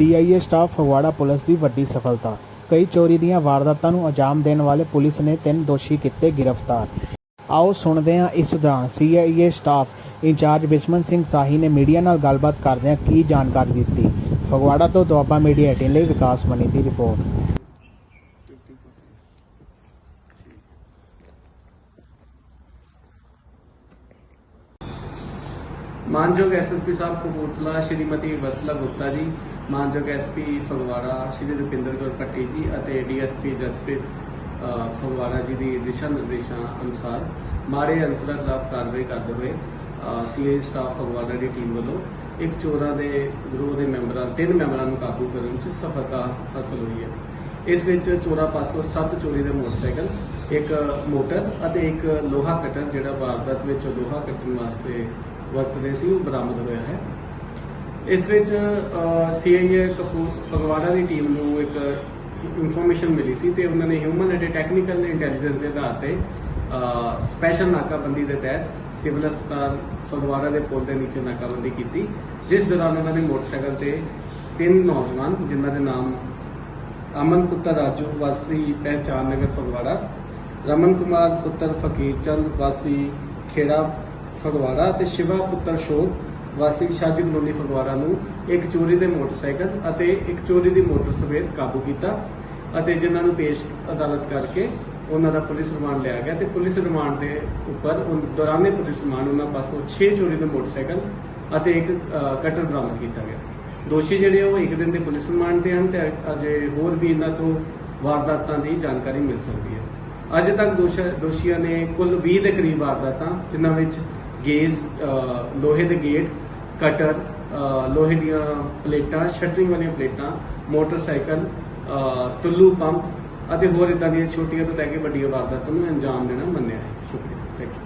CIA staff Phagwara police ਦੀ ਵੱਡੀ ਸਫਲਤਾ। ਕਈ ਚੋਰੀ ਦੀਆਂ ਵਾਰਦਾਤਾਂ ਨੂੰ ਅੰਜਾਮ ਦੇਣ ਵਾਲੇ ਪੁਲਿਸ ਨੇ ਤਿੰਨ ਦੋਸ਼ੀ ਕੀਤੇ ਗ੍ਰਿਫਤਾਰ। ਆਓ ਸੁਣਦੇ ਹਾਂ ਇਸ ਦੌਰਾਨ CIA staff incharge Bishman Singh Sahi ਨੇ ਮੀਡੀਆ ਨਾਲ ਗੱਲਬਾਤ ਕਰਦਿਆਂ ਕੀ ਜਾਣਕਾਰੀ ਦਿੱਤੀ। ਫਗਵਾੜਾ ਤੋਂ ਦੁਆਬਾ ਮੀਡੀਆ 18 ਲਈ ਵਿਕਾਸ ਮਣੀ ਦੀ ਰਿਪੋਰਟ। ਮਾਨਯੋਗ ਐਸਐਸਪੀ ਸਾਹਿਬ, ਕਪੂਰਥਲਾ, ਸ਼੍ਰੀਮਤੀ ਵਸਲਾ ਗੁਪਤਾ ਜੀ ਮਾਨਯੋਗ ਐਸਪੀ ਫਗਵਾੜਾ ਸ਼੍ਰੀ ਰੁਪਿੰਦਰ ਕੌਰ ਪੱਟੀ ਜੀ ਅਤੇ ਡੀਐਸਪੀ ਜਸਪ੍ਰੀਤ ਫਗਵਾੜਾ ਜੀ ਦੀ ਦਿਸ਼ਾ ਨਿਰਦੇਸ਼ਾਂ ਅਨੁਸਾਰ ਮਾਰੇ ਅਨਸਰਾਂ ਖਿਲਾਫ ਕਾਰਵਾਈ ਕਰਦੇ ਹੋਏ ਸੀਏ ਸਟਾਫ ਫਗਵਾੜਾ ਦੀ ਟੀਮ ਵੱਲੋਂ ਇੱਕ ਚੋਰਾਂ ਦੇ ਗਰੋਹ ਦੇ ਮੈਂਬਰਾਂ, ਤਿੰਨ ਮੈਂਬਰਾਂ ਨੂੰ ਕਾਬੂ ਕਰਨ 'ਚ ਸਫਲਤਾ ਹਾਸਲ ਹੋਈ ਹੈ। ਇਸ ਵਿੱਚ ਚੋਰਾਂ ਪਾਸੋਂ ਸੱਤ ਚੋਰੀ ਦੇ ਮੋਟਰਸਾਈਕਲ, ਇੱਕ ਮੋਟਰ ਅਤੇ ਇੱਕ ਲੋਹਾ ਕਟਰ ਜਿਹੜਾ ਵਾਰਦਾਤ ਵਿੱਚ ਲੋਹਾ ਕੱਟਣ ਵਾਸਤੇ ਵਰਤਦੇ ਸੀ, ਉਹ ਬਰਾਮਦ ਹੋਇਆ ਹੈ। ਇਸ ਵਿੱਚ ਸੀਆਈਏ ਕਪੂਰ ਫਗਵਾੜਾ ਦੀ ਟੀਮ ਨੂੰ ਇੱਕ ਇਨਫੋਰਮੇਸ਼ਨ ਮਿਲੀ ਸੀ ਤੇ ਉਹਨਾਂ ਨੇ ਹਿਊਮਨ ਅਤੇ ਟੈਕਨੀਕਲ ਇੰਟੈਲੀਜੈਂਸ ਦੇ ਆਧਾਰ ਤੇ ਸਪੈਸ਼ਲ ਨਾਕਾਬੰਦੀ ਦੇ ਤਹਿਤ ਸਿਵਲ ਹਸਪਤਾਲ ਫਗਵਾੜਾ ਦੇ ਪੁਲ ਦੇ ਨੀਚੇ ਨਾਕਾਬੰਦੀ ਕੀਤੀ, ਜਿਸ ਦੌਰਾਨ ਉਹਨਾਂ ਨੇ ਮੋਟਰਸਾਈਕਲ ਤੇ ਤਿੰਨ ਨੌਜਵਾਨ, ਜਿਨ੍ਹਾਂ ਦੇ ਨਾਮ ਅਮਨ ਪੁੱਤਰ ਰਾਜੂ, ਵਾਸੀ ਪਹਿਚਾਨ ਨਗਰ ਫਗਵਾੜਾ, ਰਮਨ ਕੁਮਾਰ ਪੁੱਤਰ ਫਕੀਰ ਚੰਦ, ਵਾਸੀ ਖੇੜਾ ਫਗਵਾੜਾ ਤੇ ਸ਼ਿਵਾ ਪੁੱਤਰ ਸ਼ੋਕ ਵਾਸੀ ਸ਼ਾਜੀ ਕਲੋਨੀ ਫਗਵਾੜਾ ਨੂੰ ਇੱਕ ਚੋਰੀ ਦੇ ਮੋਟਰਸਾਈਕਲ ਅਤੇ ਇੱਕ ਚੋਰੀ ਦੀ ਮੋਟਰ ਸਮੇਤ ਕਾਬੂ ਕੀਤਾ ਅਤੇ ਜਿਨ੍ਹਾਂ ਨੂੰ ਪੇਸ਼ ਅਦਾਲਤ ਕਰਕੇ ਉਹਨਾਂ ਦਾ ਪੁਲਿਸ ਰਿਮਾਂਡ ਲਿਆ ਗਿਆ ਤੇ ਪੁਲਿਸ ਰਿਮਾਂਡ ਦੇ ਉੱਪਰ ਦੌਰਾਨੇ ਪੁਲਿਸ ਰਿਮਾਂਡ ਉਹਨਾਂ ਪਾਸੋਂ 6 ਚੋਰੀ ਦੇ ਮੋਟਰਸਾਈਕਲ ਅਤੇ ਇੱਕ ਕਟਰ ਬਰਾਮਦ ਕੀਤਾ ਗਿਆ। ਦੋਸ਼ੀ ਜਿਹੜੇ ਉਹ ਇੱਕ ਦਿਨ ਦੇ ਪੁਲਿਸ ਰਿਮਾਂਡ ਤੇ ਹਨ ਤੇ ਅਜੇ ਹੋਰ ਵੀ ਇਹਨਾਂ ਤੋਂ ਵਾਰਦਾਤਾਂ ਦੀ ਜਾਣਕਾਰੀ ਮਿਲ ਸਕਦੀ ਹੈ। ਅਜੇ ਤੱਕ ਦੋਸ਼ੀਆਂ ਨੇ ਕੁੱਲ 20 ਦੇ ਕਰੀਬ ਵਾਰਦਾਤਾਂ, ਜਿਨ੍ਹਾਂ ਵਿੱਚ ਗੇਜ਼ ਲੋਹੇ ਦੇ ਗੇਟ, ਕਟਰ ਲੋਹੇ ਦੀਆਂ ਪਲੇਟਾਂ, ਸ਼ਟਰਿੰਗ ਵਾਲੀਆਂ ਪਲੇਟਾਂ, ਮੋਟਰਸਾਈਕਲ ਟੁੱਲੂ ਪੰਪ ਅਤੇ ਹੋਰ ਇਦਾਂ ਦੀਆਂ ਛੋਟੀਆਂ ਤੋਂ ਲੈ ਕੇ ਵੱਡੀਆਂ ਵਾਰਦਾਤਾਂ ਨੂੰ ਅੰਜਾਮ ਦੇਣਾ ਮੰਨਿਆ ਹੈ। ਸ਼ੁਕਰੀਆ। Thank you